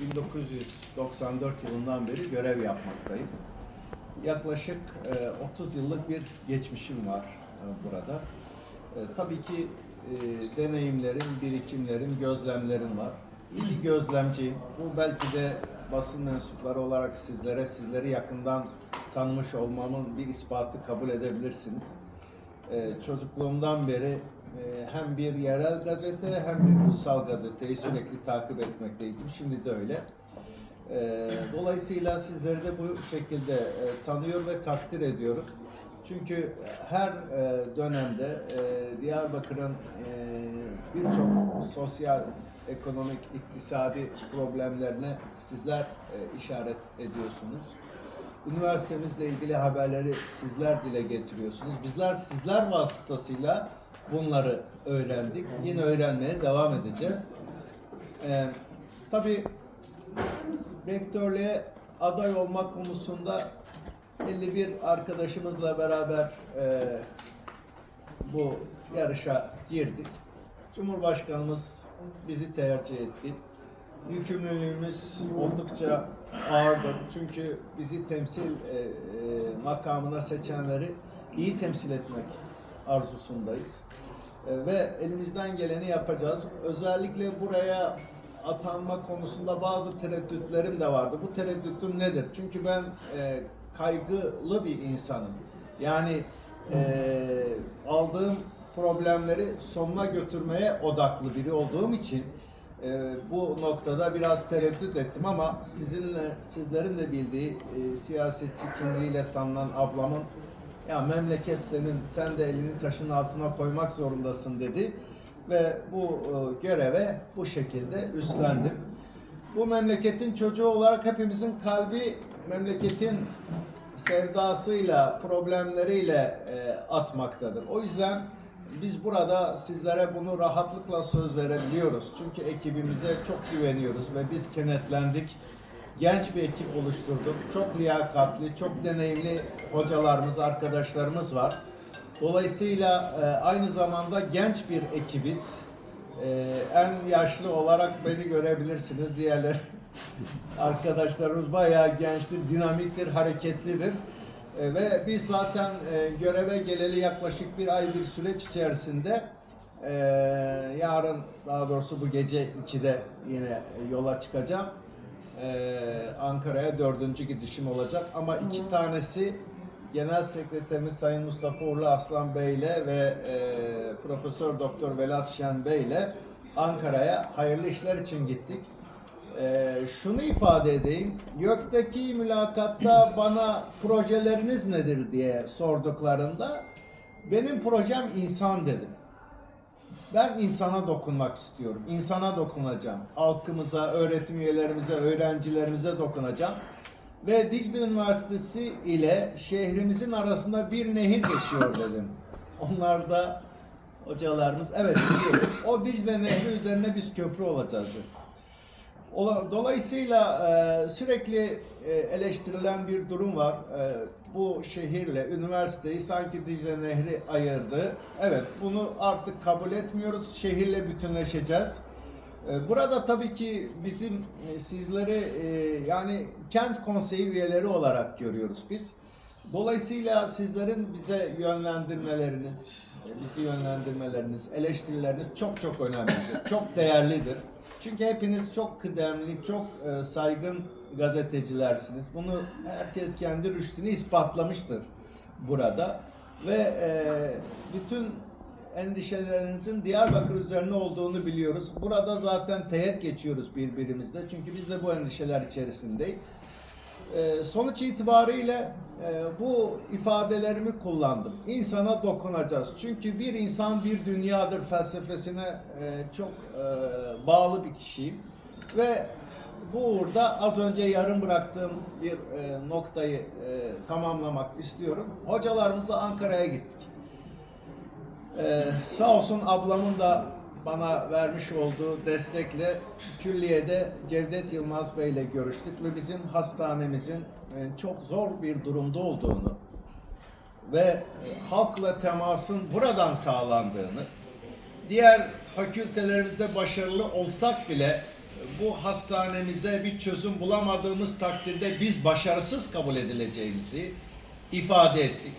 1994 yılından beri görev yapmaktayım. Yaklaşık e, 30 yıllık bir geçmişim var e, burada. E, tabii ki e, deneyimlerim, birikimlerim, gözlemlerim var. İyi gözlemciyim. Bu belki de basın mensupları olarak sizlere, sizleri yakından tanımış olmamın bir ispatı kabul edebilirsiniz. Çocukluğumdan beri e, hem bir yerel gazete hem bir ulusal gazeteyi sürekli takip etmekteydim. Şimdi de öyle. Ee, dolayısıyla sizleri de bu şekilde e, tanıyor ve takdir ediyorum. Çünkü her e, dönemde e, Diyarbakır'ın birçok sosyal, ekonomik, iktisadi problemlerine sizler işaret ediyorsunuz. Üniversitemizle ilgili haberleri sizler dile getiriyorsunuz. Bizler sizler vasıtasıyla bunları öğrendik. Yine öğrenmeye devam edeceğiz. Ee, tabii rektörlüğe aday olmak konusunda 51 arkadaşımızla beraber e, bu yarışa girdik. Cumhurbaşkanımız bizi tercih etti. Yükümlülüğümüz oldukça ağırdır. Çünkü bizi temsil e, e, makamına seçenleri iyi temsil etmek arzusundayız. E, ve elimizden geleni yapacağız. Özellikle buraya atanma konusunda bazı tereddütlerim de vardı. Bu tereddütüm nedir? Çünkü ben e, kaygılı bir insanım. Yani e, aldığım problemleri sonuna götürmeye odaklı biri olduğum için e, bu noktada biraz tereddüt ettim ama sizinle sizlerin de bildiği e, siyasetçi kimliğiyle tanınan ablamın ya memleket senin sen de elini taşın altına koymak zorundasın dedi ve bu e, göreve bu şekilde üstlendim. Bu memleketin çocuğu olarak hepimizin kalbi memleketin sevdasıyla, problemleriyle e, atmaktadır. O yüzden biz burada sizlere bunu rahatlıkla söz verebiliyoruz. Çünkü ekibimize çok güveniyoruz ve biz kenetlendik. Genç bir ekip oluşturduk. Çok liyakatli, çok deneyimli hocalarımız, arkadaşlarımız var. Dolayısıyla e, aynı zamanda genç bir ekibiz. E, en yaşlı olarak beni görebilirsiniz. Diğerler arkadaşlarımız bayağı gençtir, dinamiktir, hareketlidir. E, ve biz zaten göreve geleli yaklaşık bir ay bir süreç içerisinde yarın daha doğrusu bu gece 2'de yine yola çıkacağım. E, Ankara'ya dördüncü gidişim olacak ama iki tanesi Genel Sekreterimiz Sayın Mustafa Uğurlu Aslan Bey ile ve e, Profesör Doktor Velat Şen Bey ile Ankara'ya hayırlı işler için gittik. Ee, şunu ifade edeyim. YÖK'teki mülakatta bana projeleriniz nedir diye sorduklarında benim projem insan dedim. Ben insana dokunmak istiyorum. İnsana dokunacağım. Halkımıza, öğretim üyelerimize, öğrencilerimize dokunacağım. Ve Dicle Üniversitesi ile şehrimizin arasında bir nehir geçiyor dedim. Onlar da hocalarımız evet. O Dicle Nehri üzerine biz köprü olacağız dedi. Ola- Dolayısıyla e, sürekli e, eleştirilen bir durum var. E, bu şehirle üniversiteyi sanki Dicle Nehri ayırdı. Evet bunu artık kabul etmiyoruz. Şehirle bütünleşeceğiz. Burada tabii ki bizim sizleri yani kent konseyi üyeleri olarak görüyoruz biz. Dolayısıyla sizlerin bize yönlendirmeleriniz, bizi yönlendirmeleriniz, eleştirileriniz çok çok önemlidir, çok değerlidir. Çünkü hepiniz çok kıdemli, çok e, saygın gazetecilersiniz. Bunu herkes kendi rüştünü ispatlamıştır burada. Ve e, bütün endişelerinizin Diyarbakır üzerine olduğunu biliyoruz. Burada zaten teğet geçiyoruz birbirimizle. Çünkü biz de bu endişeler içerisindeyiz. Ee, sonuç itibariyle e, bu ifadelerimi kullandım. İnsana dokunacağız. Çünkü bir insan bir dünyadır felsefesine e, çok e, bağlı bir kişiyim. Ve bu uğurda az önce yarım bıraktığım bir noktayı tamamlamak istiyorum. Hocalarımızla Ankara'ya gittik. Ee, sağ olsun ablamın da bana vermiş olduğu destekle külliyede Cevdet Yılmaz Bey ile görüştük ve bizim hastanemizin e, çok zor bir durumda olduğunu ve e, halkla temasın buradan sağlandığını, diğer fakültelerimizde başarılı olsak bile bu hastanemize bir çözüm bulamadığımız takdirde biz başarısız kabul edileceğimizi ifade ettik.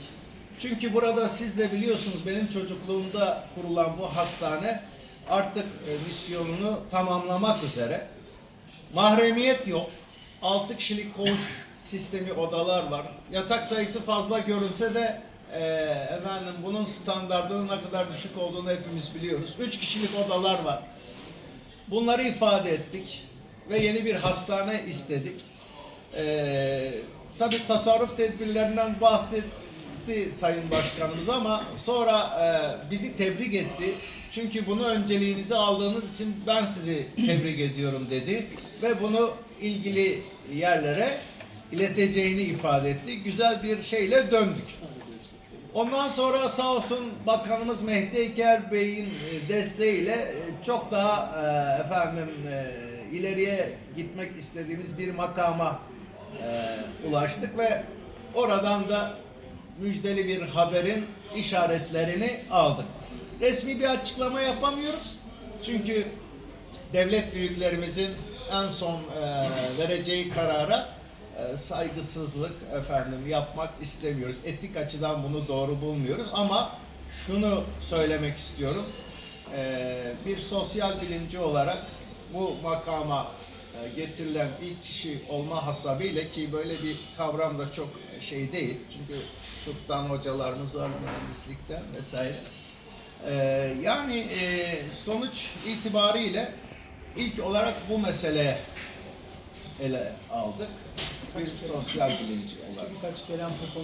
Çünkü burada siz de biliyorsunuz benim çocukluğumda kurulan bu hastane artık e, misyonunu tamamlamak üzere. Mahremiyet yok. 6 kişilik koğuş sistemi odalar var. Yatak sayısı fazla görünse de e, efendim bunun standartının ne kadar düşük olduğunu hepimiz biliyoruz. 3 kişilik odalar var. Bunları ifade ettik ve yeni bir hastane istedik. Ee, tabii tasarruf tedbirlerinden bahsetti Sayın Başkanımız ama sonra e, bizi tebrik etti. Çünkü bunu önceliğinize aldığınız için ben sizi tebrik ediyorum dedi ve bunu ilgili yerlere ileteceğini ifade etti. Güzel bir şeyle döndük. Ondan sonra sağ olsun Bakanımız Mehdi Eker Bey'in e, desteğiyle e, çok daha e, efendim e, ileriye gitmek istediğimiz bir makama e, ulaştık ve oradan da müjdeli bir haberin işaretlerini aldık. Resmi bir açıklama yapamıyoruz. Çünkü devlet büyüklerimizin en son e, vereceği karara e, saygısızlık efendim yapmak istemiyoruz. Etik açıdan bunu doğru bulmuyoruz ama şunu söylemek istiyorum. E, bir sosyal bilimci olarak bu makama getirilen ilk kişi olma hasabıyla ki böyle bir kavram da çok şey değil. Çünkü tıptan hocalarımız var mühendislikten vesaire. E, yani e, sonuç itibariyle ilk olarak bu meseleye ele aldık. Bir sosyal bilimci olarak. Birkaç kelam bu